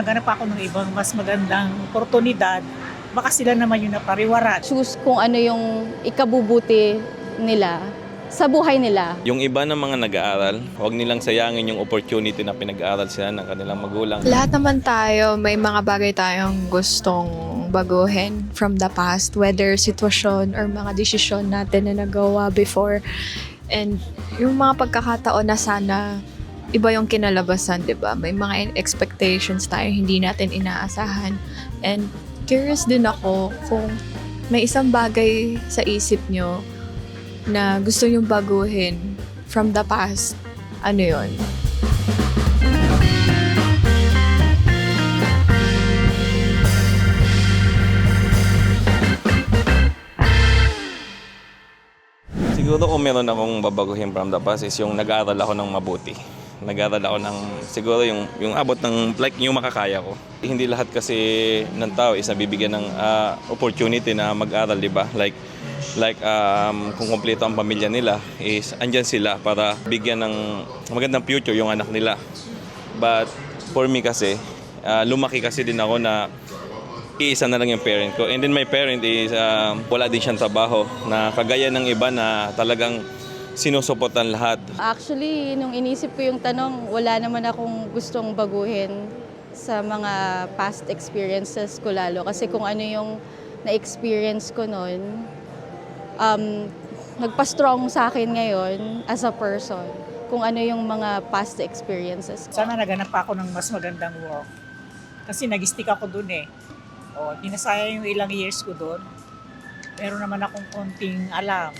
naghanap ako ng ibang mas magandang oportunidad, baka sila naman yung napariwara. choose kung ano yung ikabubuti nila sa buhay nila. Yung iba ng mga nag-aaral, huwag nilang sayangin yung opportunity na pinag-aaral sila ng kanilang magulang. Lahat naman tayo, may mga bagay tayong gustong baguhin from the past, whether sitwasyon or mga desisyon natin na nagawa before. And yung mga pagkakataon na sana iba yung kinalabasan, di ba? May mga expectations tayo hindi natin inaasahan. And curious din ako kung may isang bagay sa isip nyo na gusto nyong baguhin from the past. Ano yon? Siguro kung meron akong babaguhin from the past is yung nag-aaral ako ng mabuti. Nag-aaral ako ng siguro yung yung abot ng like yung makakaya ko. Hindi lahat kasi ng tao is nabibigyan ng ah, opportunity na mag-aral, 'di ba? Like like um, kung kumpleto ang pamilya nila is andyan sila para bigyan ng magandang future yung anak nila. But for me kasi, ah, lumaki kasi din ako na iisa na lang yung parent ko. And then my parent is um, wala din siyang trabaho na kagaya ng iba na talagang sinusuportan lahat. Actually, nung inisip ko yung tanong, wala naman akong gustong baguhin sa mga past experiences ko lalo. Kasi kung ano yung na-experience ko noon, um, nagpa-strong sa akin ngayon as a person kung ano yung mga past experiences ko. Sana naganap pa ako ng mas magandang work. Kasi nag-stick ako dun eh. O, dinasaya yung ilang years ko dun. Meron naman akong konting alam.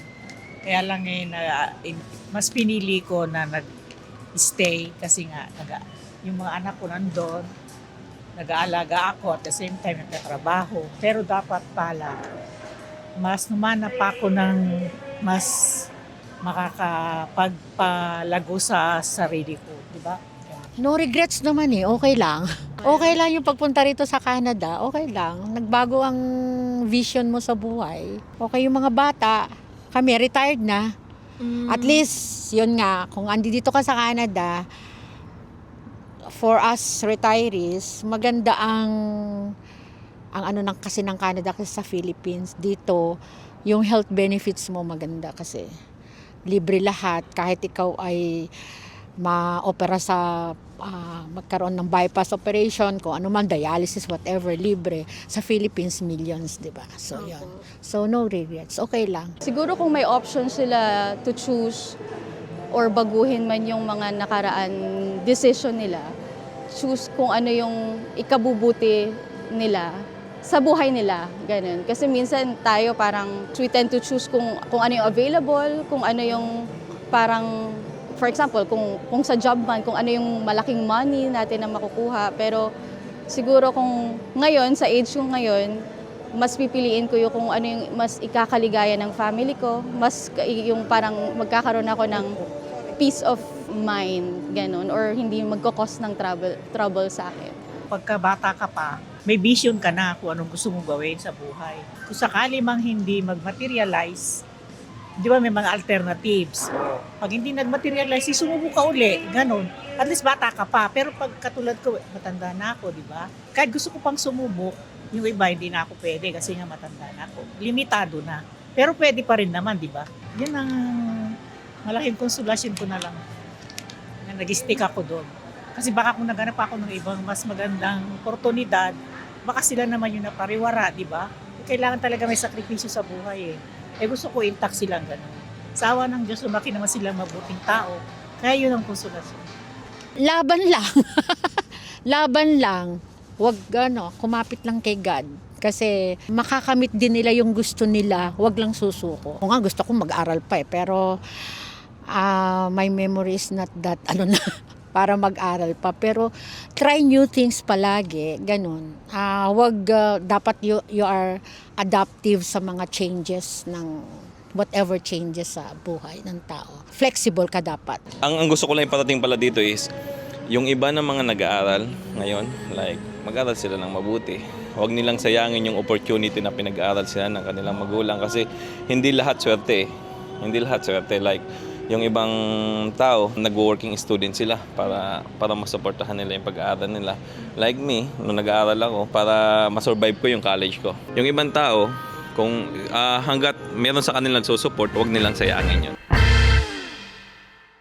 Kaya lang eh, na, in- mas pinili ko na nag-stay kasi nga naga, yung mga anak ko nandun, nag-aalaga ako at the same time nagtatrabaho. Pero dapat pala, mas numanap pa ako ng mas makakapagpalago sa sarili ko, di ba? No regrets naman eh, okay lang. Okay lang yung pagpunta rito sa Canada, okay lang. Nagbago ang vision mo sa buhay. Okay yung mga bata, kami retired na. At least, yun nga, kung andi dito ka sa Canada, for us retirees, maganda ang ang ano ng kasi ng Canada kasi sa Philippines. Dito yung health benefits mo maganda kasi. Libre lahat kahit ikaw ay ma-opera sa ah, magkaroon ng bypass operation kung ano man dialysis whatever libre sa Philippines millions di ba? So yun. So no regrets. Okay lang. Siguro kung may option sila to choose or baguhin man yung mga nakaraan decision nila, choose kung ano yung ikabubuti nila sa buhay nila, ganun. Kasi minsan tayo parang we tend to choose kung, kung ano yung available, kung ano yung parang, for example, kung, kung sa job man, kung ano yung malaking money natin na makukuha. Pero siguro kung ngayon, sa age ko ngayon, mas pipiliin ko yung kung ano yung mas ikakaligaya ng family ko, mas yung parang magkakaroon ako ng peace of mind, ganun, or hindi magkakos ng trouble, trouble sa akin. pagka bata ka pa, may vision ka na kung anong gusto mong gawin sa buhay. Kung sakali mang hindi mag-materialize, di ba may mga alternatives. Pag hindi nag-materialize, sumubok ka uli. Ganon. At least bata ka pa. Pero pag katulad ko, matanda na ako, di ba? Kahit gusto ko pang sumubok, yung iba hindi na ako pwede kasi nga matanda na ako. Limitado na. Pero pwede pa rin naman, di ba? Yan ang malaking konsolasyon ko na lang. Na nag-stick ako doon. Kasi baka kung naghanap ako ng ibang mas magandang oportunidad, baka sila naman yung napariwara, di ba? Kailangan talaga may sakripisyo sa buhay eh. Eh gusto ko intact silang gano'n. Sa awa ng Diyos, lumaki naman silang mabuting tao. Kaya yun ang konsolasyon. laban lang laban lang wag ano kumapit lang kay God kasi makakamit din nila yung gusto nila wag lang susuko kung nga gusto ko mag-aral pa eh pero ah my memory is not that ano na para mag-aral pa pero try new things palagi ganun ah wag ah, dapat you, you are adaptive sa mga changes ng whatever changes sa buhay ng tao flexible ka dapat Ang, ang gusto ko lang iparating pala dito is yung iba ng mga nag-aaral ngayon, like mag-aral sila ng mabuti. Huwag nilang sayangin yung opportunity na pinag-aaral sila ng kanilang magulang kasi hindi lahat swerte eh. Hindi lahat swerte. Like, Yung ibang tao, nag-working student sila para para masuportahan nila yung pag-aaral nila. Like me, nung nag-aaral ako, para masurvive ko yung college ko. Yung ibang tao, kung ah, hanggat meron sa kanilang susupport, huwag nilang sayangin yun.